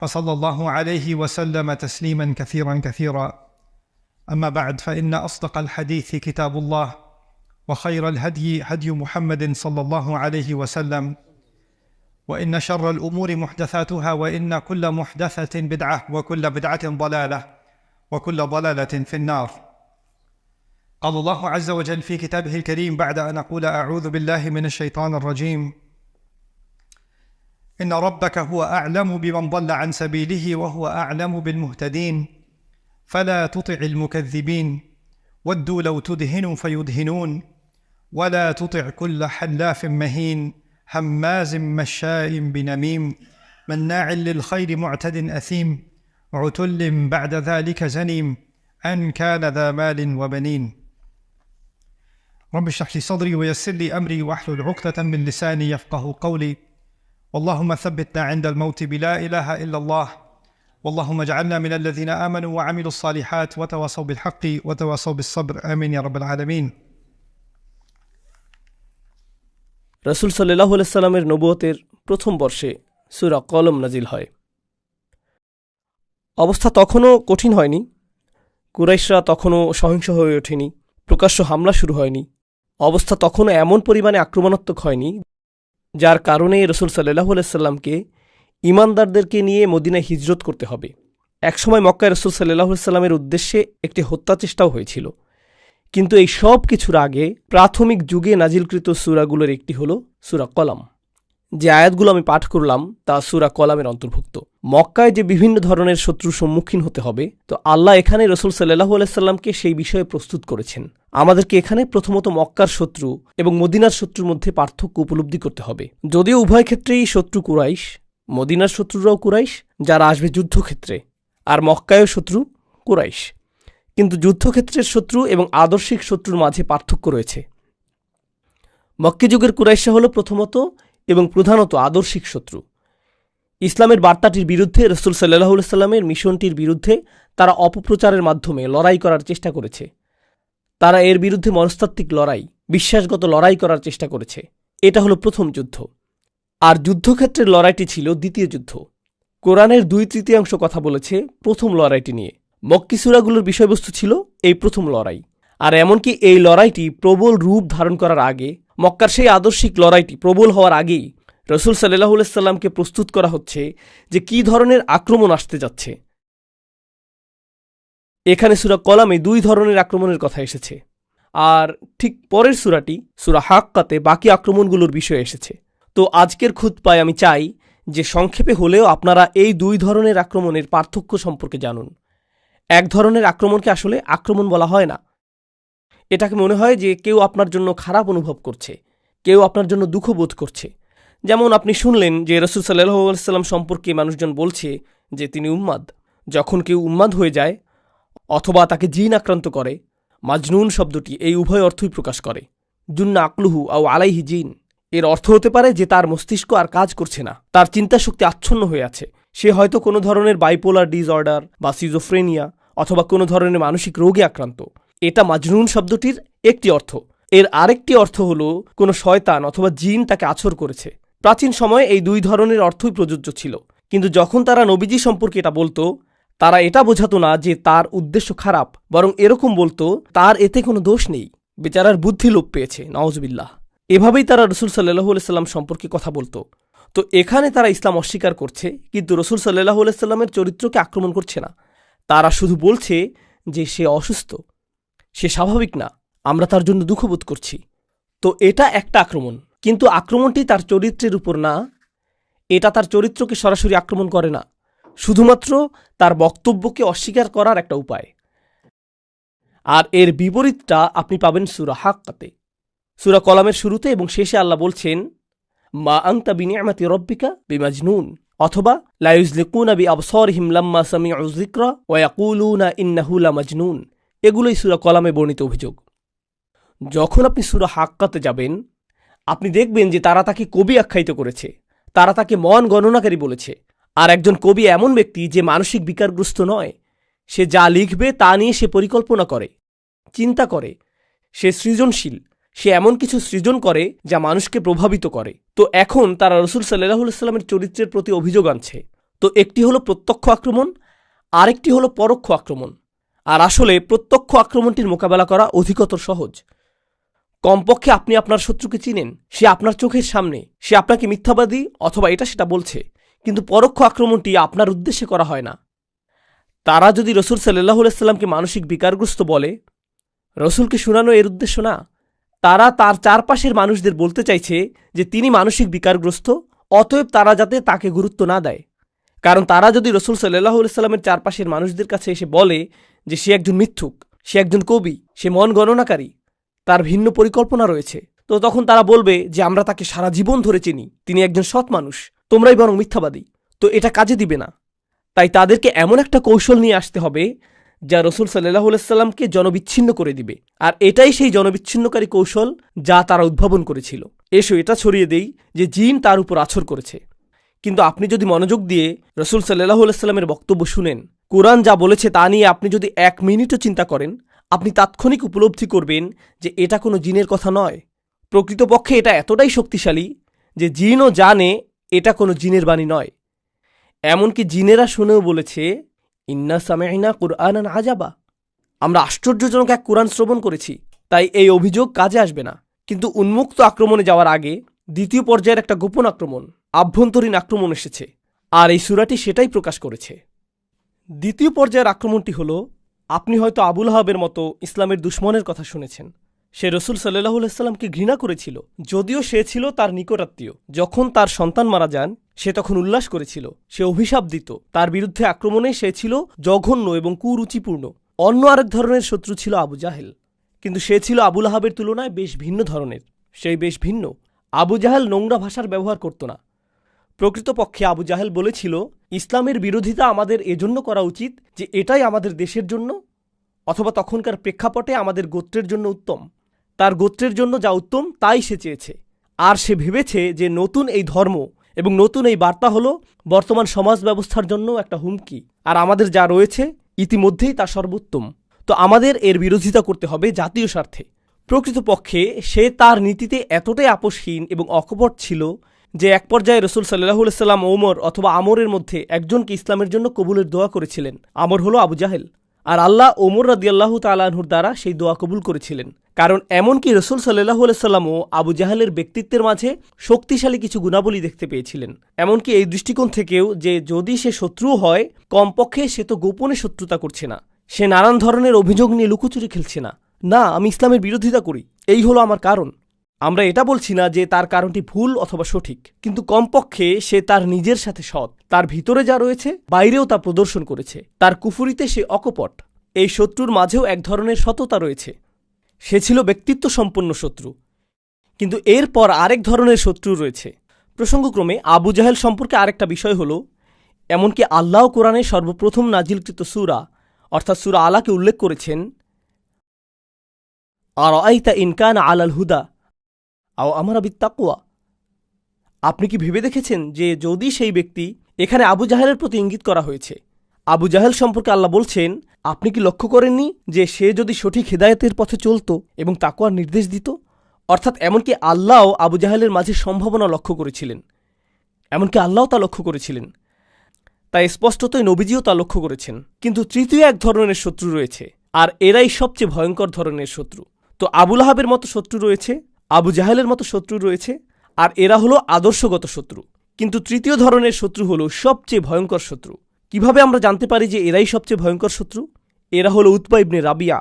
فصلى الله عليه وسلم تسليما كثيرا كثيرا. أما بعد فإن أصدق الحديث كتاب الله وخير الهدي هدي محمد صلى الله عليه وسلم وإن شر الأمور محدثاتها وإن كل محدثة بدعة وكل بدعة ضلالة وكل ضلالة في النار. قال الله عز وجل في كتابه الكريم بعد أن أقول أعوذ بالله من الشيطان الرجيم إن ربك هو أعلم بمن ضل عن سبيله وهو أعلم بالمهتدين. فلا تطع المكذبين ودوا لو تدهن فيدهنون. ولا تطع كل حلاف مهين هماز مشاء بنميم. مناع للخير معتد أثيم. عتل بعد ذلك زنيم. أن كان ذا مال وبنين. رب اشرح لي صدري ويسر لي أمري واحلل عقدة من لساني يفقه قولي. اللهم ثبتنا عند الموت بلا اله الا الله واللهم اجعلنا من الذين امنوا وعملوا الصالحات وتواصوا بالحق وتواصوا بالصبر امين يا رب العالمين রসুল সাল্লাহ সাল্লামের নবুয়তের প্রথম বর্ষে সুরা কলম নাজিল হয় অবস্থা তখনও কঠিন হয়নি কুরাইশরা তখনও সহিংস হয়ে ওঠেনি প্রকাশ্য হামলা শুরু হয়নি অবস্থা তখনও এমন পরিমাণে আক্রমণাত্মক হয়নি যার কারণে রসুল সাল্লাহ সাল্লামকে ইমানদারদেরকে নিয়ে মদিনায় হিজরত করতে হবে। একসময় মক্কায় রসুল সাল্লাহ সাল্লামের উদ্দেশ্যে একটি হত্যা চেষ্টাও হয়েছিল। কিন্তু এই সব কিছুর আগে প্রাথমিক যুগে নাজিলকৃত সুরাগুলোর একটি হল সুরা কলাম। যে আয়াতগুলো আমি পাঠ করলাম, তা সুরা কলামের অন্তর্ভুক্ত। মক্কায় যে বিভিন্ন ধরনের শত্রুর সম্মুখীন হতে হবে, তো আল্লাহ এখানে রসুল সাল্লাহু আলাইসাল্লামকে সেই বিষয়ে প্রস্তুত করেছেন। আমাদেরকে এখানে প্রথমত মক্কার শত্রু এবং মদিনার শত্রুর মধ্যে পার্থক্য উপলব্ধি করতে হবে। যদিও উভয় ক্ষেত্রেই শত্রু কুরাইশ, মদিনার শত্রুরাও কুরাইশ, যারা আসবে যুদ্ধক্ষেত্রে, আর মক্কায়ও শত্রু কুরাইশ। কিন্তু যুদ্ধক্ষেত্রের শত্রু এবং আদর্শিক শত্রুর মাঝে পার্থক্য রয়েছে। মক্কি যুগের কুরাইশা হল প্রথমত এবং প্রধানত আদর্শিক শত্রু। ইসলামের বার্তাটির বিরুদ্ধে রসুল সাল্লাহ সাল্লামের মিশনটির বিরুদ্ধে তারা অপপ্রচারের মাধ্যমে লড়াই করার চেষ্টা করেছে। তারা এর বিরুদ্ধে মনস্তাত্ত্বিক লড়াই, বিশ্বাসগত লড়াই করার চেষ্টা করেছে। এটা হলো প্রথম যুদ্ধ। আর যুদ্ধক্ষেত্রের লড়াইটি ছিল দ্বিতীয় যুদ্ধ। কোরআনের দুই তৃতীয়াংশ কথা বলেছে প্রথম লড়াইটি নিয়ে। মক্কিসুরাগুলোর বিষয়বস্তু ছিল এই প্রথম লড়াই। আর এমনকি এই লড়াইটি প্রবল রূপ ধারণ করার আগে মক্কার সেই আদর্শিক লড়াইটি প্রবল হওয়ার আগেই রসুল সাল্লাহ সাল্লামকে প্রস্তুত করা হচ্ছে যে কি ধরনের আক্রমণ আসতে যাচ্ছে। এখানে সুরা কলামে দুই ধরনের আক্রমণের কথা এসেছে। আর ঠিক পরের সুরাটি, সুরা হাক্কাতে বাকি আক্রমণগুলোর বিষয় এসেছে। তো আজকের খুতপায় আমি চাই যে সংক্ষেপে হলেও আপনারা এই দুই ধরনের আক্রমণের পার্থক্য সম্পর্কে জানুন। এক ধরনের আক্রমণকে আসলে আক্রমণ বলা হয় না এটাকে মনে হয় যে কেউ আপনার জন্য খারাপ অনুভব করছে, কেউ আপনার জন্য দুঃখ বোধ করছে। যেমন আপনি শুনলেন যে রসুল সাল্লাহ সম্পর্কে মানুষজন বলছে যে তিনি উম্মাদ। যখন কেউ উম্মাদ হয়ে যায় অথবা তাকে জিন আক্রান্ত করে, মাজনুন শব্দটি এই উভয় অর্থই প্রকাশ করে। জুন্না আকলুহু আও আলাইহি জিন। এর অর্থ হতে পারে যে তার মস্তিষ্ক আর কাজ করছে না। তার চিন্তাশক্তি আচ্ছন্ন হয়ে আছে। সে হয়তো কোনো ধরনের বাইপোলার ডিসঅর্ডার বা সিজোফ্রেনিয়া অথবা কোনো ধরনের মানসিক রোগে আক্রান্ত। এটা মাজনুন শব্দটির একটি অর্থ। এর আরেকটি অর্থ হল, কোনো শয়তান অথবা জিন তাকে আছর করেছে। প্রাচীন সময়ে এই দুই ধরনের অর্থই প্রযোজ্য ছিল। কিন্তু যখন তারা নবীজি সম্পর্কে এটা বলতো, তারা এটা বোঝাতো না যে তার উদ্দেশ্য খারাপ, বরং এরকম বলতো, তার এতে কোনো দোষ নেই। বেচারার বুদ্ধি লোপ পেয়েছে নওয়াজবিল্লাহ এভাবেই তারা রসুল সাল্লাহ সাল্লাম সম্পর্কে কথা বলতো। তো এখানে তারা ইসলাম অস্বীকার করছে, কিন্তু রসুল সাল্লাহ সাল্লামের চরিত্রকে আক্রমণ করছে না। তারা শুধু বলছে যে সে অসুস্থ। সে স্বাভাবিক না। আমরা তার জন্য দুঃখবোধ করছি। তো এটা একটা আক্রমণ। কিন্তু আক্রমণটি তার চরিত্রের উপর না। এটা তার চরিত্রকে সরাসরি আক্রমণ করে না। শুধুমাত্র তার বক্তব্যকে অস্বীকার করার একটা উপায়। আর এর বিপরীতটা আপনি পাবেন সুরা হাক্কাতে। সুরা কলামের শুরুতে এবং শেষে আল্লাহ বলছেন, মা আংতা বিনিয়ামাতি রব্বিকা বিমাজনুন অথবা লাইজলিকুনা বি আবসরহিম লাম্মা সামিউ যিকরা ওয়া ইয়াকুলুনা ইন্নাহু লামাজনুন এগুলোই সুরা কলামে বর্ণিত অভিযোগ। যখন আপনি সুরা হাক্কাতে যাবেন, আপনি দেখবেন যে তারা তাকে কবি আখ্যায়িত করেছে, তারা তাকে মন গণনাকারী বলেছে। আর একজন কবি এমন ব্যক্তি যে মানসিক বিকারগ্রস্ত নয়, সে যা লিখবে তা নিয়ে সে পরিকল্পনা করে, চিন্তা করে, সে সৃজনশীল, সে এমন কিছু সৃজন করে যা মানুষকে প্রভাবিত করে। তো এখন তারা রসুল সাল্লাহ সাল্লামের চরিত্রের প্রতি অভিযোগ আনছে। তো একটি হলো প্রত্যক্ষ আক্রমণ, আরেকটি হলো পরোক্ষ আক্রমণ। আর আসলে প্রত্যক্ষ আক্রমণটির মোকাবেলা করা অধিকতর সহজ। কমপক্ষে আপনি আপনার শত্রুকে চিনেন, সে আপনার চোখের সামনে, সে আপনাকে মিথ্যাবাদী অথবা এটা সেটা বলছে, কিন্তু পরোক্ষ আক্রমণটি আপনার উদ্দেশ্যে করা হয় না। তারা যদি রসুল সাল্লাহ সাল্লামকে মানসিক বিকারগ্রস্ত বলে, রসুলকে শোনানো এর উদ্দেশ্য না, তারা তার চারপাশের মানুষদের বলতে চাইছে যে তিনি মানসিক বিকারগ্রস্ত, অতএব তারা যাতে তাকে গুরুত্ব না দেয়। কারণ তারা যদি রসুল সাল্লাহ সাল্লামের চারপাশের মানুষদের কাছে এসে বলে যে সে একজন মিথ্যুক, সে একজন কবি, সে মন গণনাকারী, তার ভিন্ন পরিকল্পনা রয়েছে। তো তখন তারা বলবে যে, আমরা তাকে সারা জীবন ধরে চিনি, তিনি একজন সৎ মানুষ, তোমরাই বরং মিথ্যাবাদী। তো এটা কাজে দিবে না। তাই তাদেরকে এমন একটা কৌশল নিয়ে আসতে হবে, যা রসুল সাল্লাহ সাল্লামকে জনবিচ্ছিন্ন করে দিবে। আর এটাই সেই জনবিচ্ছিন্নকারী কৌশল যা তারা উদ্ভাবন করেছিল। এসো এটা ছড়িয়ে দেই যে, জিন তার উপর আছর করেছে। কিন্তু আপনি যদি মনোযোগ দিয়ে রসুল সাল্লাহ সাল্লামের বক্তব্য শুনেন কোরআন যা বলেছে তা নিয়ে আপনি যদি এক মিনিটও চিন্তা করেন, আপনি তাৎক্ষণিক উপলব্ধি করবেন যে এটা কোনো জিনের কথা নয়। প্রকৃতপক্ষে এটা এতটাই শক্তিশালী যে জিনও জানে এটা কোনো জিনের বাণী নয়। এমনকি জিনেরা শুনেও বলেছে, ইন্না সামেইনা কুরআনান আজাবা। আমরা আশ্চর্যজনক এক কোরআন শ্রবণ করেছি, তাই এই অভিযোগ কাজে আসবে না। কিন্তু উন্মুক্ত আক্রমণে যাওয়ার আগে দ্বিতীয় পর্যায়ের একটা গোপন আক্রমণ, আভ্যন্তরীণ আক্রমণ এসেছে, আর এই সুরাটি সেটাই প্রকাশ করেছে। দ্বিতীয় পর্যায়ের আক্রমণটি হল, আপনি হয়তো আবুল হাবের মতো ইসলামের দুশ্মনের কথা শুনেছেন। সে রসুল সাল্লাহ সাল্লামকে ঘৃণা করেছিল, যদিও সে ছিল তার নিকটাত্মীয়। যখন তার সন্তান মারা যান, সে তখন উল্লাস করেছিল, সে অভিশাপ দিত। তার বিরুদ্ধে আক্রমণে সে ছিল জঘন্য এবং কুরুচিপূর্ণ। অন্য আরেক ধরনের শত্রু ছিল আবু জাহেল। কিন্তু সে ছিল আবুল আহাবের তুলনায় বেশ ভিন্ন ধরনের। সেই বেশ ভিন্ন। আবু জাহেল নোংরা ভাষার ব্যবহার করত না। প্রকৃতপক্ষে আবু জাহেল বলেছিল, ইসলামের বিরোধিতা আমাদের এজন্য করা উচিত যে এটাই আমাদের দেশের জন্য, অথবা তখনকার প্রেক্ষাপটে আমাদের গোত্রের জন্য উত্তম। তার গোত্রের জন্য যা উত্তম, তাই সে চেয়েছে। আর সে ভেবেছে যে নতুন এই ধর্ম এবং নতুন এই বার্তা হলো বর্তমান সমাজ ব্যবস্থার জন্য একটা হুমকি, আর আমাদের যা রয়েছে, ইতিমধ্যেই তা সর্বোত্তম। তো আমাদের এর বিরোধিতা করতে হবে জাতীয় স্বার্থে। প্রকৃতপক্ষে সে তার নীতিতে এতটাই আপোষহীন এবং অকপট ছিল যে এক পর্যায়ে রসুল সাল্লাহ সাল্লাম, ওমর অথবা আমরের মধ্যে একজনকে ইসলামের জন্য কবুলের দোয়া করেছিলেন। আমর হলো আবু জাহেল। আর আল্লাহ ওমর রাদিয়াল্লাহু তালাহুর দ্বারা সেই দোয়া কবুল করেছিলেন। কারণ এমনকি রসুল সাল্লাহ সাল্লামও আবু জাহেলের ব্যক্তিত্বের মাঝে শক্তিশালী কিছু গুণাবলী দেখতে পেয়েছিলেন। এমনকি এই দৃষ্টিকোণ থেকেও যে যদি সে শত্রু হয়, কমপক্ষে সে তো গোপনে শত্রুতা করছে না। সে নানান ধরনের অভিযোগ নিয়ে লুকোচুরি খেলছে না। না, আমি ইসলামের বিরোধিতা করি। এই হলো আমার কারণ। আমরা এটা বলছি না যে তার কারণটি ভুল অথবা সঠিক, কিন্তু কমপক্ষে সে তার নিজের সাথে সৎ। তার ভিতরে যা রয়েছে, বাইরেও তা প্রদর্শন করেছে। তার কুফুরিতে সে অকপট। এই শত্রুর মাঝেও এক ধরনের সততা রয়েছে। সে ছিল ব্যক্তিত্ব সম্পন্ন শত্রু। কিন্তু এরপর আরেক ধরনের শত্রু রয়েছে। প্রসঙ্গক্রমে আবু জাহেল সম্পর্কে আরেকটা বিষয় হল, এমনকি আল্লাহ কোরআনে সর্বপ্রথম নাজিলকৃত সুরা, অর্থাৎ সুরা আলাকে উল্লেখ করেছেন আর আইতা ইনকান আলাল হুদা আও আমার তাকুয়া আপনি কি ভেবে দেখেছেন যে যদি সেই ব্যক্তি এখানে আবু জাহেলের প্রতি ইঙ্গিত করা হয়েছে? আবু জাহেল সম্পর্কে আল্লাহ বলছেন, আপনি কি লক্ষ্য করেননি যে সে যদি সঠিক হেদায়তের পথে চলত এবং তাকুয়ার নির্দেশ দিত? অর্থাৎ এমনকি আল্লাহও আবু জাহেলের মাঝে সম্ভাবনা লক্ষ্য করেছিলেন। এমনকি আল্লাহ তা লক্ষ্য করেছিলেন। তাই স্পষ্টতই নবীজিও তা লক্ষ্য করেছেন। কিন্তু তৃতীয় এক ধরনের শত্রু রয়েছে, আর এরাই সবচেয়ে ভয়ঙ্কর ধরনের শত্রু। তো আবুল আহাবের মতো শত্রু রয়েছে? আবু জাহেলের মতো শত্রু রয়েছে, আর এরা হলো আদর্শগত শত্রু। কিন্তু তৃতীয় ধরনের শত্রু হলো সবচেয়ে ভয়ঙ্কর শত্রু। কীভাবে আমরা জানতে পারি যে এরাই সবচেয়ে ভয়ঙ্কর শত্রু? এরা হলো উৎপা ইবনে রাবিয়া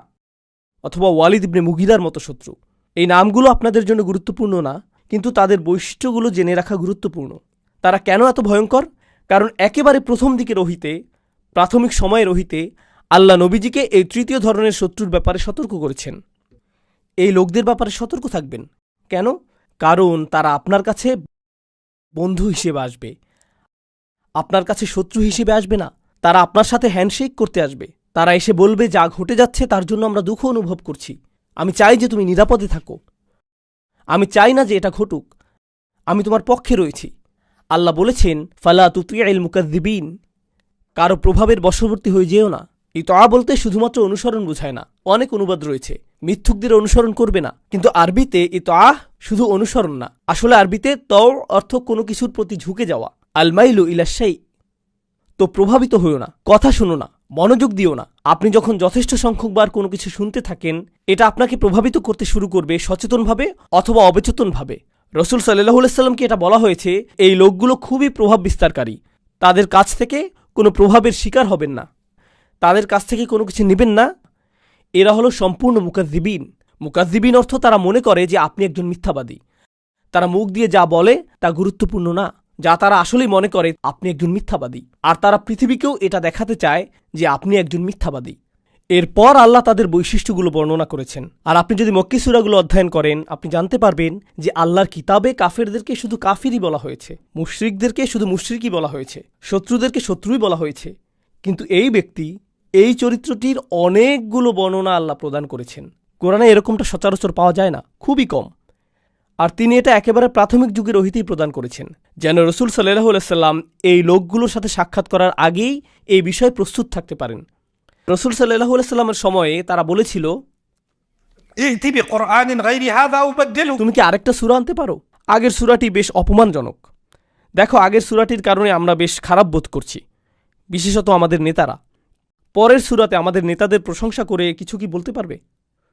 অথবা ওয়ালিদ ইবনে মুগিদার মতো শত্রু। এই নামগুলো আপনাদের জন্য গুরুত্বপূর্ণ না, কিন্তু তাদের বৈশিষ্ট্যগুলো জেনে রাখা গুরুত্বপূর্ণ। তারা কেন এত ভয়ঙ্কর? কারণ একেবারে প্রথম দিকে রহিতে, প্রাথমিক সময়ে রহিতে আল্লাহ নবীজিকে এই তৃতীয় ধরনের শত্রুর ব্যাপারে সতর্ক করেছেন। এই লোকদের ব্যাপারে সতর্ক থাকবেন। কেন? কারণ তারা আপনার কাছে বন্ধু হিসেবে আসবে। আপনার কাছে শত্রু হিসেবে আসবে না। তারা আপনার সাথে হ্যান্ডশেক করতে আসবে। তারা এসে বলবে, যা ঘটে যাচ্ছে তার জন্য আমরা দুঃখ অনুভব করছি। আমি চাই যে তুমি নিরাপদে থাকো। আমি চাই না যে এটা ঘটুক। আমি তোমার পক্ষে রয়েছি। আল্লাহ বলেছেন, ফালা তুতুয়াইল মুকাদ্দিবিন কারও প্রভাবের বশবর্তী হয়ে যেও না। এই তয়া বলতে শুধুমাত্র অনুসরণ বোঝায় না, অনেক অনুবাদ রয়েছে। মিথ্যুকদের অনুসরণ করবে না। কিন্তু আরবিতে এই আহ শুধু অনুসরণ না। আসলে আরবিতে তও অর্থ কোনো কিছুর প্রতি ঝুঁকে যাওয়া। আলমাইলু ইলাশাই তো প্রভাবিত হইও না। কথা শুনো না। মনোযোগ দিও না। আপনি যখন যথেষ্ট সংখ্যকবার কোনো কিছু শুনতে থাকেন, এটা আপনাকে প্রভাবিত করতে শুরু করবে সচেতনভাবে অথবা অবচেতনভাবে। রসুল সাল্লাহ সাল্লামকে এটা বলা হয়েছে? এই লোকগুলো খুবই প্রভাব বিস্তারকারী। তাদের কাছ থেকে কোনো প্রভাবের শিকার হবেন না। তাদের কাছ থেকে কোনো কিছু নেবেন না। এরা হলো সম্পূর্ণ মুকাদ্দিবিন মুকাদ্দিবিন অর্থ তারা মনে করে যে আপনি একজন মিথ্যাবাদী। তারা মুখ দিয়ে যা বলে তা গুরুত্বপূর্ণ না, যা তারা আসলেই মনে করে আপনি একজন মিথ্যাবাদী। আর তারা পৃথিবীকেও এটা দেখাতে চায় যে আপনি একজন মিথ্যাবাদী। এরপর আল্লাহ তাদের বৈশিষ্ট্যগুলো বর্ণনা করেছেন। আর আপনি যদি মক্কিসুরাগুলো অধ্যয়ন করেন, আপনি জানতে পারবেন যে আল্লাহর কিতাবে কাফেরদেরকে শুধু কাফিরই বলা হয়েছে, মুশরিকদেরকে শুধু মুশরিকই বলা হয়েছে, শত্রুদেরকে শত্রুই বলা হয়েছে। কিন্তু এই ব্যক্তি এই চরিত্রটির অনেকগুলো বর্ণনা আল্লাহ প্রদান করেছেন। কোরআনে এরকমটা সচরাচর পাওয়া যায় না খুবই কম। আর তিনি এটা একেবারে প্রাথমিক যুগের অহিতেই প্রদান করেছেন যেন রসুল সাল্লাহ সাল্লাম এই লোকগুলোর সাথে সাক্ষাৎ করার আগেই এই বিষয়ে প্রস্তুত থাকতে পারেন। রসুল সাল্লাহ সাল্লামের সময়ে তারা বলেছিল তুমি কি আরেকটা সুরা আনতে পারো? আগের সুরাটি বেশ অপমানজনক। দেখো আগের সুরাটির কারণে আমরা বেশ খারাপ বোধ করছি বিশেষত আমাদের নেতারা। পরের সুরাতে আমাদের নেতাদের প্রশংসা করে কিছু কি বলতে পারবে?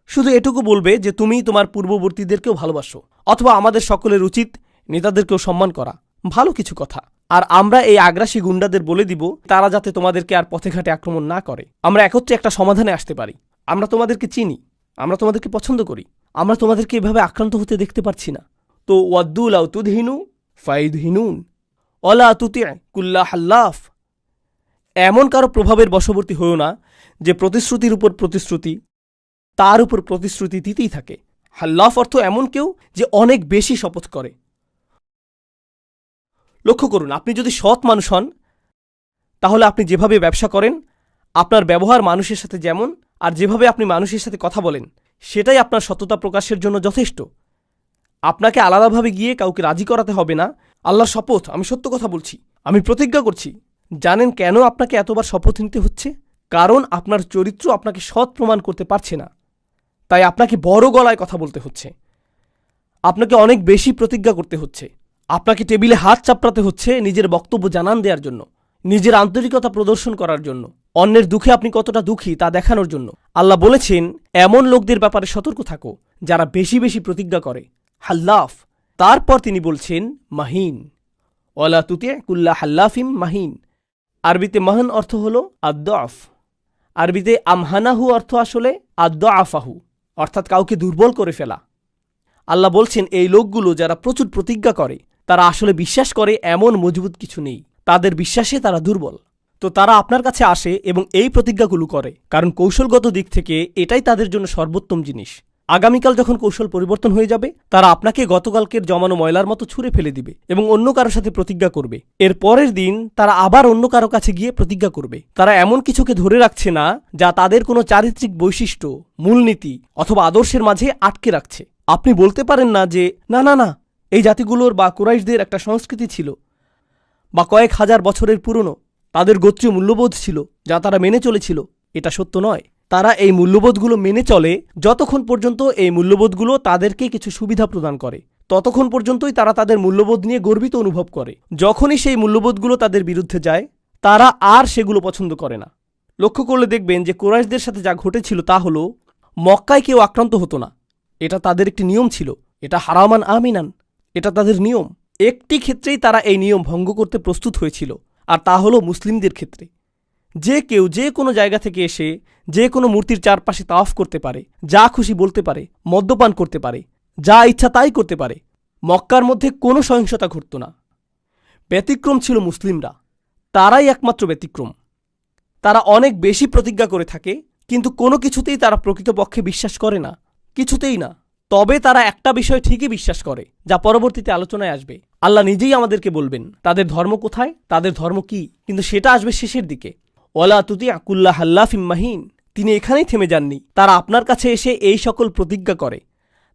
শুধু এটুকু বলবে যে তুমি তোমার পূর্ববর্তীদেরকেও ভালোবাসো, অথবা আমাদের সকলের উচিত নেতাদেরকেও সম্মান করা। ভালো কিছু কথা। আর আমরা এই আগ্রাসী গুন্ডাদের বলে দিব, তারা যাতে তোমাদেরকে আর পথে ঘাটে আক্রমণ না করে। আমরা একত্রে একটা সমাধানে আসতে পারি। আমরা তোমাদেরকে চিনি, আমরা তোমাদেরকে পছন্দ করি। আমরা তোমাদেরকে এভাবে আক্রান্ত হতে দেখতে পারছি না। তো ওয়াদ্দুল আউতুদ হিনু ফাইদ হিনুন অলা তুতি কুল্লা হাল্লাফ। এমন কারও প্রভাবের বশবর্তী হয়েও না যে প্রতিশ্রুতির উপর প্রতিশ্রুতি, তার উপর প্রতিশ্রুতি দিতেই থাকে। হাল্লাফ অর্থ এমন কেউ যে অনেক বেশি শপথ করে। লক্ষ্য করুন, আপনি যদি সৎ মানুষ হন, তাহলে আপনি যেভাবে ব্যবসা করেন, আপনার ব্যবহার মানুষের সাথে যেমন, আর যেভাবে আপনি মানুষের সাথে কথা বলেন, সেটাই আপনার সততা প্রকাশের জন্য যথেষ্ট। আপনাকে আলাদাভাবে গিয়ে কাউকে রাজি করাতে হবে না। আল্লাহর শপথ, আমি সত্য কথা বলছি, আমি প্রতিজ্ঞা করছি। জানেন কেন আপনাকে এতবার শপথ নিতে হচ্ছে? কারণ আপনার চরিত্র আপনাকে সৎ প্রমাণ করতে পারছে না। তাই আপনাকে বড় গলায় কথা বলতে হচ্ছে। আপনাকে অনেক বেশি প্রতিজ্ঞা করতে হচ্ছে। আপনাকে টেবিলে হাত চাপড়াতে হচ্ছে নিজের বক্তব্য জানান দেওয়ার জন্য, নিজের আন্তরিকতা প্রদর্শন করার জন্য, অন্যের দুঃখে আপনি কতটা দুঃখী তা দেখানোর জন্য। আল্লাহ বলেছেন, এমন লোকদের ব্যাপারে সতর্ক থাকো যারা বেশি বেশি প্রতিজ্ঞা করে। হাল্লাফ, তারপর তিনি বলছেন, মাহিন। ওলা তুতে কুল্লা হাল্লাফিম মাহিন। আরবিতে মাহান অর্থ হল আদ্য আফ আরবিতে আমহানাহু অর্থ আসলে আদ্দ আফাহু অর্থাৎ কাউকে দুর্বল করে ফেলা। আল্লাহ বলছেন, এই লোকগুলো যারা প্রচুর প্রতিজ্ঞা করে, তারা আসলে বিশ্বাস করে এমন মজবুত কিছু নেই। তাদের বিশ্বাসে তারা দুর্বল। তো তারা আপনার কাছে আসে এবং এই প্রতিজ্ঞাগুলো করে। কারণ কৌশলগত দিক থেকে এটাই তাদের জন্য সর্বোত্তম জিনিস। আগামীকাল যখন কৌশল পরিবর্তন হয়ে যাবে, তারা আপনাকে গতকালকের জমানো ময়লার মতো ছুঁড়ে ফেলে দিবে এবং অন্য কারোর সাথে প্রতিজ্ঞা করবে। এর পরের দিন তারা আবার অন্য কারও কাছে গিয়ে প্রতিজ্ঞা করবে। তারা এমন কিছুকে ধরে রাখছে না, যা তাদের কোনো চারিত্রিক বৈশিষ্ট্য, মূলনীতি অথবা আদর্শের মাঝে আটকে রাখছে। আপনি বলতে পারেন না যে, না না না, এই জাতিগুলোর বা কুরাইশদের একটা সংস্কৃতি ছিল বা কয়েক হাজার বছরের পুরনো। তাদের গোত্রীয় মূল্যবোধ ছিল যা তারা মেনে চলেছিল। এটা সত্য নয়। তারা এই মূল্যবোধগুলো মেনে চলে যতক্ষণ পর্যন্ত এই মূল্যবোধগুলো তাদেরকে কিছু সুবিধা প্রদান করে, ততক্ষণ পর্যন্তই তারা তাদের মূল্যবোধ নিয়ে গর্বিত অনুভব করে। যখনই সেই মূল্যবোধগুলো তাদের বিরুদ্ধে যায়, তারা আর সেগুলো পছন্দ করে না। লক্ষ্য করলে দেখবেন যে কোরাইশদের সাথে যা ঘটেছিল তা হলো, মক্কায় কেউ আক্রান্ত হতো না। এটা তাদের একটি নিয়ম ছিল। এটা হারামান আমিনান। এটা তাদের নিয়ম। একটি ক্ষেত্রেই তারা এই নিয়ম ভঙ্গ করতে প্রস্তুত হয়েছিল। আর তা হলো মুসলিমদের ক্ষেত্রে। যে কেউ যে কোনো জায়গা থেকে এসে যে কোনো মূর্তির চারপাশে তাওয়াফ করতে পারে, যা খুশি বলতে পারে, মদ্যপান করতে পারে, যা ইচ্ছা তাই করতে পারে। মক্কার মধ্যে কোনো সহিংসতা ঘটত না। ব্যতিক্রম ছিল মুসলিমরা। তারাই একমাত্র ব্যতিক্রম। তারা অনেক বেশি প্রতিজ্ঞা করে থাকে, কিন্তু কোনো কিছুতেই তারা প্রকৃতপক্ষে বিশ্বাস করে না। কিছুতেই না। তবে তারা একটা বিষয় ঠিকই বিশ্বাস করে, যা পরবর্তীতে আলোচনায় আসবে। আল্লাহ নিজেই আমাদেরকে বলবেন, তাদের ধর্ম কোথায়, তাদের ধর্ম কি? কিন্তু সেটা আসবে শেষের দিকে। ওলা তুতি আকুল্লাহ হাল্লাফিম মাহিন। তিনি এখানেই থেমে যাননি। তারা আপনার কাছে এসে এই সকল প্রতিজ্ঞা করে।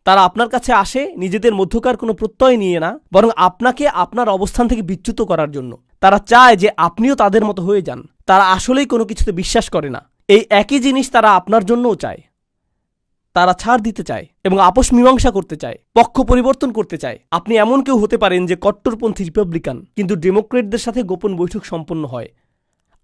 তারা আপনার কাছে আসে, নিজেদের মধ্যকার কোনো প্রত্যয় নিয়ে না, বরং আপনাকে আপনার অবস্থান থেকে বিচ্যুত করার জন্য। তারা চায় যে আপনিও তাদের মতো হয়ে যান। তারা আসলেই কোনো কিছুতে বিশ্বাস করে না। এই একই জিনিস তারা আপনার জন্যও চায়। তারা ছাড় দিতে চায় এবং আপোষ মীমাংসা করতে চায়, পক্ষ পরিবর্তন করতে চায়। আপনি এমন কেউ হতে পারেন যে কট্টরপন্থী রিপাবলিকান, কিন্তু ডেমোক্রেটদের সাথে গোপন বৈঠক সম্পন্ন হয়।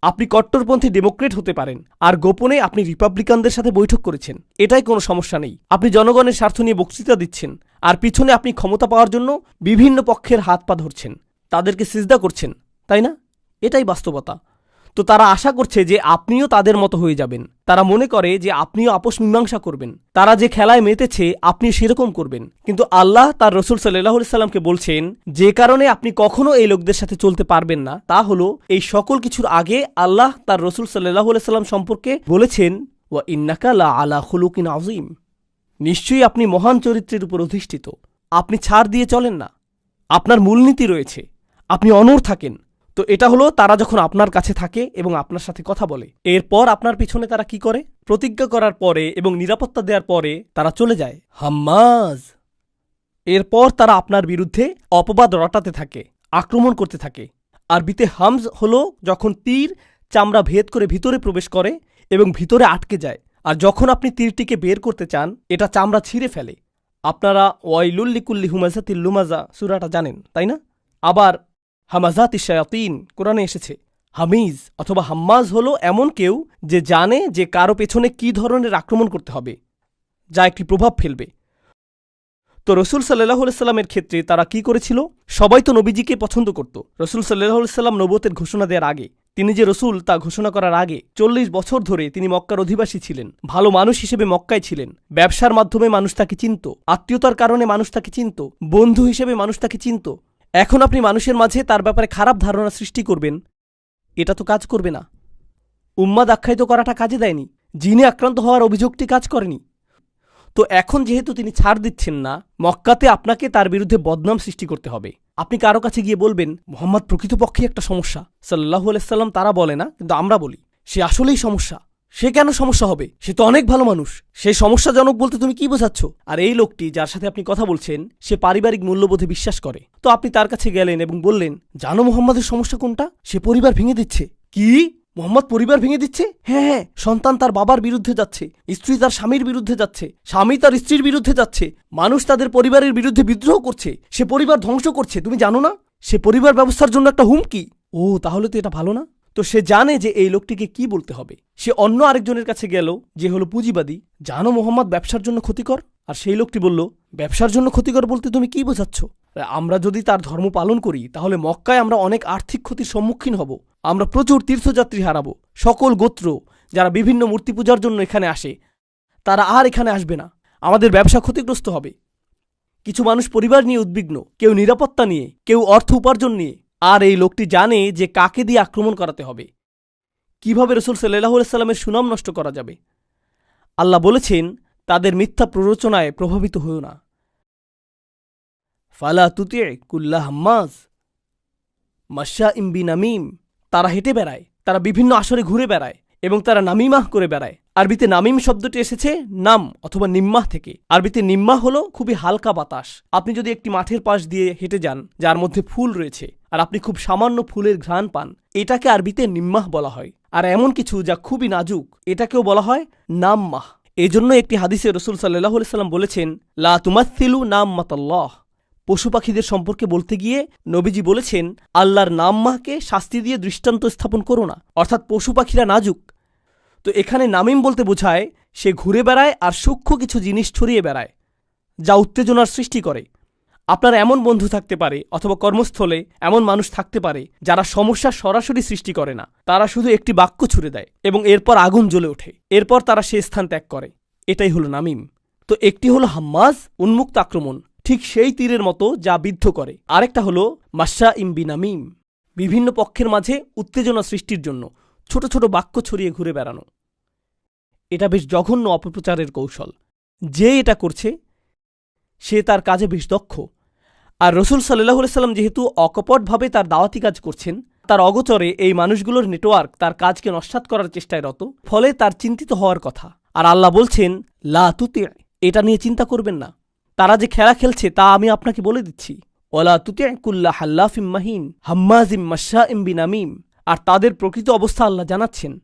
আপনি কট্টরপন্থী ডেমোক্রেট হতে পারেন, আর গোপনে আপনি রিপাবলিকানদের সাথে বৈঠক করেছেন। এটাই কোনো সমস্যা নেই। আপনি জনগণের স্বার্থ নিয়ে বক্তৃতা দিচ্ছেন, আর পিছনে আপনি ক্ষমতা পাওয়ার জন্য বিভিন্ন পক্ষের হাত পা ধরছেন। তাদেরকে সিজদা করছেন, তাই না? এটাই বাস্তবতা। তো তারা আশা করছে যে আপনিও তাদের মতো হয়ে যাবেন। তারা মনে করে যে আপনিও আপোষ মীমাংসা করবেন। তারা যে খেলায় মেতেছে আপনি সেরকম করবেন। কিন্তু আল্লাহ তার রসুল সাল্লাহ সাল্লামকে বলছেন, যে কারণে আপনি কখনো এই লোকদের সাথে চলতে পারবেন না, তা হলো এই সকল কিছুর আগে আল্লাহ তার রসুল সাল্লাহ সাল্লাম সম্পর্কে বলেছেন, ওয়া ইন্নাকা লা আলা খুলুকিন আজিম নিশ্চয়ই আপনি মহান চরিত্রের উপর অধিষ্ঠিত। আপনি ছাড় দিয়ে চলেন না। আপনার মূলনীতি রয়েছে। আপনি অনড় থাকেন। তো এটা হলো তারা যখন আপনার কাছে থাকে এবং আপনার সাথে কথা বলে। এরপর আপনার পিছনে তারা কি করে? প্রতিজ্ঞা করার পরে এবং নিরাপত্তা দেওয়ার পরে তারা চলে যায়। হাম্মাজ। এরপর তারা আপনার বিরুদ্ধে অপবাদ রটাতে থাকে, আক্রমণ করতে থাকে। আরবিতে হামজ হলো যখন তীর চামড়া ভেদ করে ভিতরে প্রবেশ করে এবং ভিতরে আটকে যায়। আর যখন আপনি তীরটিকে বের করতে চান, এটা চামড়া ছিঁড়ে ফেলে। আপনারা ওয়াইলুল্লিকুল্লি হুমাজাতিল লুমাজা সুরাটা জানেন, তাই না? আবার হামাজাতি শায়াতিন, কোরআনে এসেছে, হামিজ অথবা হাম্মাজ হলো এমন কেউ যে জানে যে কারও পেছনে কি ধরনের আক্রমণ করতে হবে, যা একটি প্রভাব ফেলবে। তো রসুল সাল্লাহ সাল্লামের ক্ষেত্রে তারা কি করেছিল? সবাই তো নবীজিকে পছন্দ করত। রসুল সাল্লাহ সাল্লাম নবতের ঘোষণা দেওয়ার আগে, তিনি যে রসুল তা ঘোষণা করার আগে চল্লিশ বছর ধরে তিনি মক্কার অধিবাসী ছিলেন, ভালো মানুষ হিসেবে মক্কায় ছিলেন। ব্যবসার মাধ্যমে মানুষ তাকে চিনত, আত্মীয়তার কারণে মানুষ তাকে চিনত, বন্ধু হিসেবে মানুষ তাকে চিনত এখন আপনি মানুষের মাঝে তার ব্যাপারে খারাপ ধারণা সৃষ্টি করবেন। এটা তো কাজ করবে না। উম্মাদ আখ্যায়িত করাটা কাজে দেয়নি। জিনে আক্রান্ত হওয়ার অভিযোগটি কাজ করেনি। তো এখন যেহেতু তিনি ছাড় দিচ্ছেন না, মক্কাতে আপনাকে তার বিরুদ্ধে বদনাম সৃষ্টি করতে হবে। আপনি কারও কাছে গিয়ে বলবেন, মোহাম্মদ প্রকৃতপক্ষে একটা সমস্যা। সাল্লাহ আলাইসাল্লাম তারা বলে না, কিন্তু আমরা বলি, সে আসলেই সমস্যা। সে কেন সমস্যা হবে? সে তো অনেক ভালো মানুষ। সে সমস্যাজনক বলতে তুমি কি বোঝাচ্ছ? আর এই লোকটি যার সাথে আপনি কথা বলছেন, সে পারিবারিক মূল্যবোধে বিশ্বাস করে। তো আপনি তার কাছে গেলেন এবং বললেন, জানো মোহাম্মদের সমস্যা কোনটা? সে পরিবার ভেঙে দিচ্ছে। কি? মোহাম্মদ পরিবার ভেঙে দিচ্ছে? হ্যাঁ হ্যাঁ সন্তান তার বাবার বিরুদ্ধে যাচ্ছে, স্ত্রী তার স্বামীর বিরুদ্ধে যাচ্ছে, স্বামী তার স্ত্রীর বিরুদ্ধে যাচ্ছে, মানুষ তাদের পরিবারের বিরুদ্ধে বিদ্রোহ করছে, সে পরিবার ধ্বংস করছে, তুমি জানো না? সে পরিবার ব্যবস্থার জন্য একটা হুমকি? ও, তাহলে তো এটা ভালো না? তো সে জানে যে এই লোকটিকে কি বলতে হবে। সে অন্য আরেকজনের কাছে গেল, যে হলো পুঁজিবাদী। জানো মোহাম্মদ, ব্যবসার জন্য ক্ষতিকর? আর সেই লোকটি বলল, ব্যবসার জন্য ক্ষতিকর বলতে তুমি কি বোঝাচ্ছ? আমরা যদি তার ধর্ম পালন করি, তাহলে মক্কায় আমরা অনেক আর্থিক ক্ষতির সম্মুখীন হব। আমরা প্রচুর তীর্থযাত্রী হারাবো। সকল গোত্র যারা বিভিন্ন মূর্তি পূজার জন্য এখানে আসে, তারা আর এখানে আসবে না। আমাদের ব্যবসা ক্ষতিগ্রস্ত হবে। কিছু মানুষ পরিবার নিয়ে উদ্বিগ্ন, কেউ নিরাপত্তা নিয়ে, কেউ অর্থ উপার্জন নিয়ে আর এই লোকটি জানে যে কাকে দিয়ে আক্রমণ করাতে হবে। কীভাবে রসুল সাল্লাহ সাল্লামের সুনাম নষ্ট করা যাবে? আল্লাহ বলেছেন, তাদের মিথ্যা প্ররোচনায় প্রভাবিত হও না। ফালা তুতে কুল্লা হাম্মাজ। মাসা ইম্বি নামিম তারা হেঁটে বেড়ায়, তারা বিভিন্ন আসরে ঘুরে বেড়ায় এবং তারা নামিমাহ করে বেড়ায়। আরবিতে নামিম শব্দটি এসেছে নাম অথবা নিম্মাহ থেকে। আরবিতে নিম্মাহ হলো খুবই হালকা বাতাস। আপনি যদি একটি মাঠের পাশ দিয়ে হেঁটে যান, যার মধ্যে ফুল রয়েছে, আর আপনি খুব সামান্য ফুলের ঘ্রাণ পান, এটাকে আরবিতে নিম্মাহ বলা হয়। আর এমন কিছু যা খুবই নাজুক, এটাকেও বলা হয় নামমাহ। এই জন্য একটি হাদিসে রসুল সাল্লাহ সাল্লাম বলেছেন, লা তুমাথিলু নাম মাতাল্লাহ পশু পাখিদের সম্পর্কে বলতে গিয়ে নবীজি বলেছেন, আল্লাহর নাম্মাহকে শাস্তি দিয়ে দৃষ্টান্ত স্থাপন করো না। অর্থাৎ পশু পাখিরা নাজুক তো এখানে নামিম বলতে বোঝায়, সে ঘুরে বেড়ায় আর সূক্ষ্ম কিছু জিনিস ছড়িয়ে বেড়ায়, যা উত্তেজনার সৃষ্টি করে। আপনার এমন বন্ধু থাকতে পারে অথবা কর্মস্থলে এমন মানুষ থাকতে পারে যারা সমস্যার সরাসরি সৃষ্টি করে না। তারা শুধু একটি বাক্য ছুড়ে দেয় এবং এরপর আগুন জ্বলে ওঠে। এরপর তারা সে স্থান ত্যাগ করে। এটাই হলো নামিম। তো একটি হলো হাম্মাজ, উন্মুক্ত আক্রমণ, ঠিক সেই তীরের মতো যা বিদ্ধ করে। আরেকটা হলো মাসা ইম্বি নামিম। বিভিন্ন পক্ষের মাঝে উত্তেজনা সৃষ্টির জন্য ছোট ছোট বাক্য ছড়িয়ে ঘুরে বেড়ানো। এটা বেশ জঘন্য অপপ্রচারের কৌশল। যে এটা করছে, সে তার কাজে বেশ দক্ষ। আর রসুল সাল্লাহ সাল্লাম যেহেতু অকপটভাবে তার দাওয়াতি কাজ করছেন, তার অগচরে এই মানুষগুলোর নেটওয়ার্ক তার কাজকে নস্বাত করার চেষ্টায় রত, ফলে তার চিন্তিত হওয়ার কথা। আর আল্লাহ বলছেন, লা তুতে, এটা নিয়ে চিন্তা করবেন না। তারা যে খেলা খেলছে, তা আমি আপনাকে বলে দিচ্ছি। ওলা তুতে কুল্লা হাল্লাফিম মাহিন, হাম্মাজিম মাসা ইম বিনামিম। আর তাদের প্রকৃত অবস্থা আল্লাহ জানাচ্ছেন।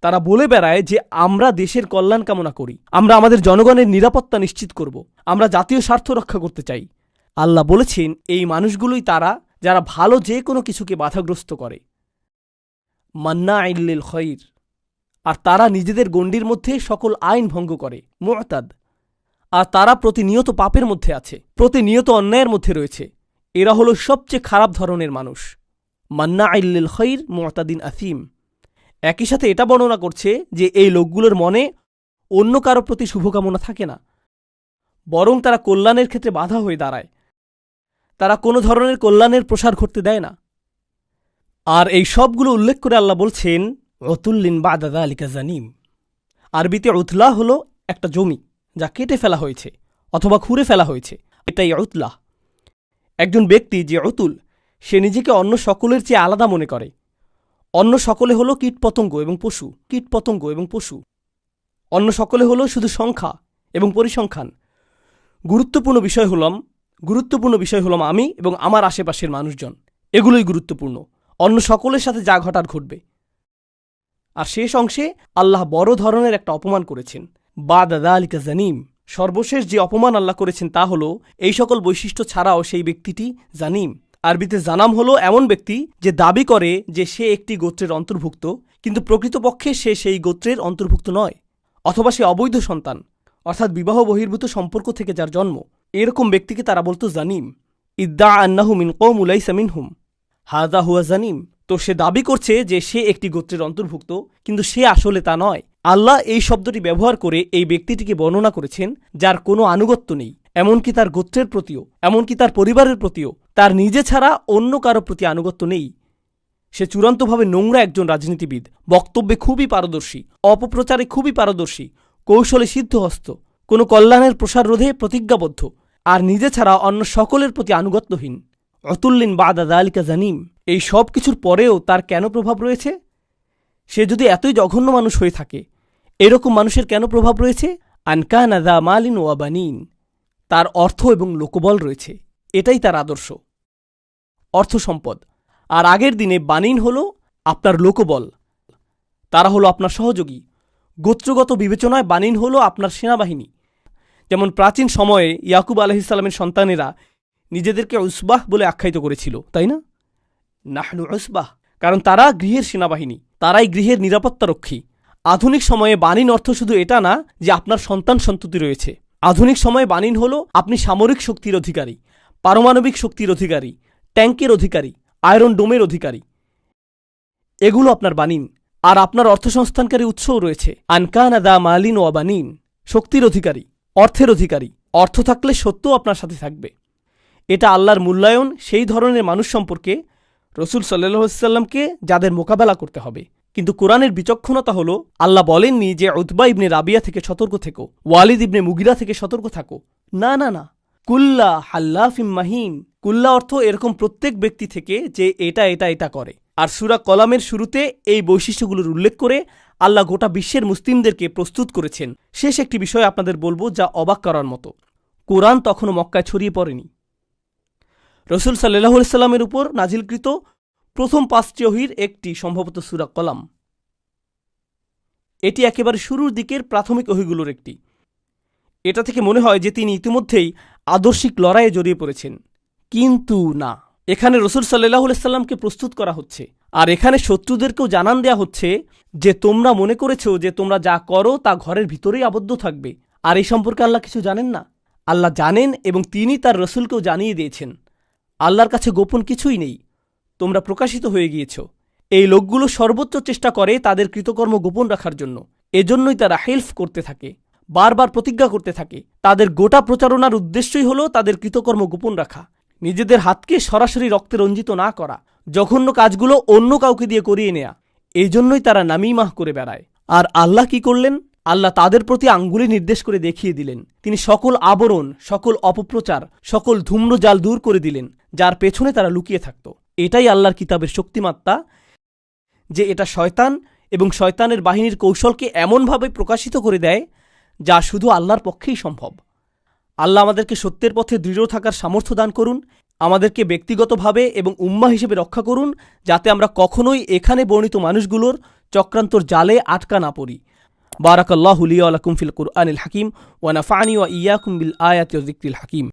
তারা বলে বেড়ায় যে আমরা দেশের কল্যাণ কামনা করি। আমরা আমাদের জনগণের নিরাপত্তা নিশ্চিত করব। আমরা জাতীয় স্বার্থ রক্ষা করতে চাই। আল্লাহ বলেছেন, এই মানুষগুলোই তারা যারা ভালো যে কোনো কিছুকে বাধাগ্রস্ত করে। মান্না ইল্লিল খৈর। আর তারা নিজেদের গণ্ডির মধ্যে সকল আইন ভঙ্গ করে মোয়াতাদ আর তারা প্রতিনিয়ত পাপের মধ্যে আছে, প্রতিনিয়ত অন্যায়ের মধ্যে রয়েছে। এরা হলো সবচেয়ে খারাপ ধরনের মানুষ। মান্না আইল্লিল খৈর মোয়াতাদিন আসিম একই সাথে এটা বর্ণনা করছে যে এই লোকগুলোর মনে অন্য কারও প্রতি শুভকামনা থাকে না, বরং তারা কল্যাণের ক্ষেত্রে বাধা হয়ে দাঁড়ায়। তারা কোনো ধরনের কল্যাণের প্রসার ঘটতে দেয় না। আর এই সবগুলো উল্লেখ করে আল্লাহ বলছেন অতুল্লিন বা দাদা আলিকা জানিম। আরবিতে উতলা হল একটা জমি যা কেটে ফেলা হয়েছে অথবা খুঁড়ে ফেলা হয়েছে। এটাই উতলাহ একজন ব্যক্তি যে অতুল সে নিজেকে অন্য সকলের চেয়ে আলাদা মনে করে। অন্য সকলে হলো কীটপতঙ্গ এবং পশু, কীটপতঙ্গ এবং পশু। অন্য সকলে হলো শুধু সংখ্যা এবং পরিসংখ্যান। গুরুত্বপূর্ণ বিষয় হলাম, গুরুত্বপূর্ণ বিষয় হলাম আমি এবং আমার আশেপাশের মানুষজন। এগুলোই গুরুত্বপূর্ণ। অন্য সকলের সাথে যা ঘটার ঘটবে। আর শেষ অংশে আল্লাহ বড় ধরনের একটা অপমান করেছেন। বা দাদা আলিকা জানিম। সর্বশেষ যে অপমান আল্লাহ করেছেন তা হলো, এই সকল বৈশিষ্ট্য ছাড়াও সেই ব্যক্তিটি জানিম। আরবিতে জানাম হলো এমন ব্যক্তি যে দাবি করে যে সে একটি গোত্রের অন্তর্ভুক্ত, কিন্তু প্রকৃতপক্ষে সে সেই গোত্রের অন্তর্ভুক্ত নয়, অথবা সে অবৈধ সন্তান, অর্থাৎ বিবাহ বহির্ভূত সম্পর্ক থেকে যার জন্ম। এরকম ব্যক্তিকে তারা বলতো জানিম। ইদ্দা আন্নাহু মিন কৌম উলাইসা মিনহুম। হাদা হুয়া জানিম। তো সে দাবি করছে যে সে একটি গোত্রের অন্তর্ভুক্ত, কিন্তু সে আসলে তা নয়। আল্লাহ এই শব্দটি ব্যবহার করে এই ব্যক্তিটিকে বর্ণনা করেছেন, যার কোনো আনুগত্য নেই। এমনকি তার গোত্রের প্রতিও, এমনকি তার পরিবারের প্রতিও, তার নিজে ছাড়া অন্য কারও প্রতি আনুগত্য নেই। সে চূড়ান্তভাবে নোংরা একজন রাজনীতিবিদ, বক্তব্যে খুবই পারদর্শী, অপপ্রচারে খুবই পারদর্শী, কৌশলে সিদ্ধহস্ত, কোনো কল্যাণের প্রসার রোধে প্রতিজ্ঞাবদ্ধ, আর নিজে ছাড়া অন্য সকলের প্রতি আনুগত্যহীন। অতুল্লিন বাদা দালিকা জানিম, এই সব কিছুর পরেও তার কেন প্রভাব রয়েছে? সে যদি এতই জঘন্য মানুষ হয়ে থাকে, এরকম মানুষের কেন প্রভাব রয়েছে? আনকানা দা মালিন ওয়াবানিন তার অর্থ এবং লোকবল রয়েছে। এটাই তার আদর্শ। অর্থ সম্পদ। আর আগের দিনে বানিন হল আপনার লোকবল। তারা হলো আপনার সহযোগী। গোত্রগত বিবেচনায় বানিন হল আপনার সেনাবাহিনী। যেমন প্রাচীন সময়ে ইয়াকুব আলহিসাল্লামের সন্তানেরা নিজেদেরকে উসবাহ বলে আখ্যায়িত করেছিল, তাই না? নাহনু উসবাহ। কারণ তারা গৃহের সেনাবাহিনী, তারাই গৃহের নিরাপত্তারক্ষী। আধুনিক সময়ে বানিন অর্থ শুধু এটা না যে আপনার সন্তান সন্ততি রয়েছে। আধুনিক সময়ে বানিন হল, আপনি সামরিক শক্তির অধিকারী, পারমাণবিক শক্তির অধিকারী, ট্যাঙ্কের অধিকারী, আয়রন ডোমের অধিকারী। এগুলো আপনার বানিন, আর আপনার অর্থসংস্থানকারী উৎসও রয়েছে। আনকানা দা মালিন ও বানিন, শক্তির অধিকারী, অর্থের অধিকারী, অর্থ থাকলে সত্যও আপনার সাথে থাকবে। এটা আল্লাহর মূল্যায়ন, সেই ধরনের মানুষ সম্পর্কে রসুল সাল্লাহসাল্লামকে যাদের মোকাবেলা করতে হবে। কিন্তু কোরআনের বিচক্ষণতা হলো, আল্লাহ বলেননি যে উদ্বা ইবনে রাবিয়া থেকে সতর্ক থেকো, ওয়ালিদ ইবনে মুগিরা থেকে সতর্ক থাকো। না না না। কুল্লা হাল্লাফিম মাহিন। কুল্লা অর্থ এরকম প্রত্যেক ব্যক্তি থেকে যে এটা এটা এটা করে। আর সুরা কলামের শুরুতে এই বৈশিষ্ট্যগুলোর উল্লেখ করে আল্লাহ গোটা বিশ্বের মুসলিমদেরকে প্রস্তুত করেছেন। শেষ একটি বিষয় আপনাদের বলব, যা অবাক করার মতো। কোরআন তখনও মক্কায় ছড়িয়ে পড়েনি। রসুল সাল্লাহ সাল্লামের উপর নাজিলকৃত প্রথম পাঁচটি ওহির একটি সম্ভবত সুরা কলাম। এটি একেবারে শুরুর দিকের প্রাথমিক ওহিগুলোর একটি। এটা থেকে মনে হয় যে তিনি ইতিমধ্যেই আদর্শিক লড়াইয়ে জড়িয়ে পড়েছেন। কিন্তু না। এখানে রসুল সাল্লাহ সাল্লামকে প্রস্তুত করা হচ্ছে। আর এখানে শত্রুদেরকেও জানান দেয়া হচ্ছে যে, তোমরা মনে করেছ যে, তোমরা যা করো তা ঘরের ভিতরেই আবদ্ধ থাকবে। আর এই সম্পর্কে আল্লাহ কিছু জানেন না? আল্লাহ জানেন এবং তিনি তার রসুলকেও জানিয়ে দিয়েছেন। আল্লাহর কাছে গোপন কিছুই নেই। তোমরা প্রকাশিত হয়ে গিয়েছ। এই লোকগুলো সর্বোচ্চ চেষ্টা করে তাদের কৃতকর্ম গোপন রাখার জন্য। এজন্যই তারা হেল্প করতে থাকে, বারবার প্রতিজ্ঞা করতে থাকে। তাদের গোটা প্রচারণার উদ্দেশ্যই হল তাদের কৃতকর্ম গোপন রাখা। নিজেদের হাতকে সরাসরি রক্তে রঞ্জিত না করা, জঘন্য কাজগুলো অন্য কাউকে দিয়ে করিয়ে নেয়া। এই জন্যই তারা নামিমাহ করে বেড়ায়। আর আল্লাহ কি করলেন? আল্লাহ তাদের প্রতি আঙ্গুলি নির্দেশ করে দেখিয়ে দিলেন। তিনি সকল আবরণ, সকল অপপ্রচার, সকল ধূম্রজাল দূর করে দিলেন, যার পেছনে তারা লুকিয়ে থাকত। এটাই আল্লাহর কিতাবের শক্তিমাত্রা যে এটা শয়তান এবং শয়তানের বাহিনীর কৌশলকে এমনভাবে প্রকাশিত করে দেয় যা শুধু আল্লাহর পক্ষেই সম্ভব। আল্লাহ আমাদেরকে সত্যের পথে দৃঢ় থাকার সামর্থ্য দান করুন, আমাদেরকে ব্যক্তিগতভাবে এবং উম্মা হিসেবে রক্ষা করুন, যাতে আমরা কখনোই এখানে বর্ণিত মানুষগুলোর চক্রান্তর জালে আটকা না পড়ি। বারাকাল্লাহুলিয়া আলাকুম ফিল কুরআনিল হাকিম ওয়ানাফানি ওয়া ইয়াকুম বিল আয়াতি ওয়া হাকিম।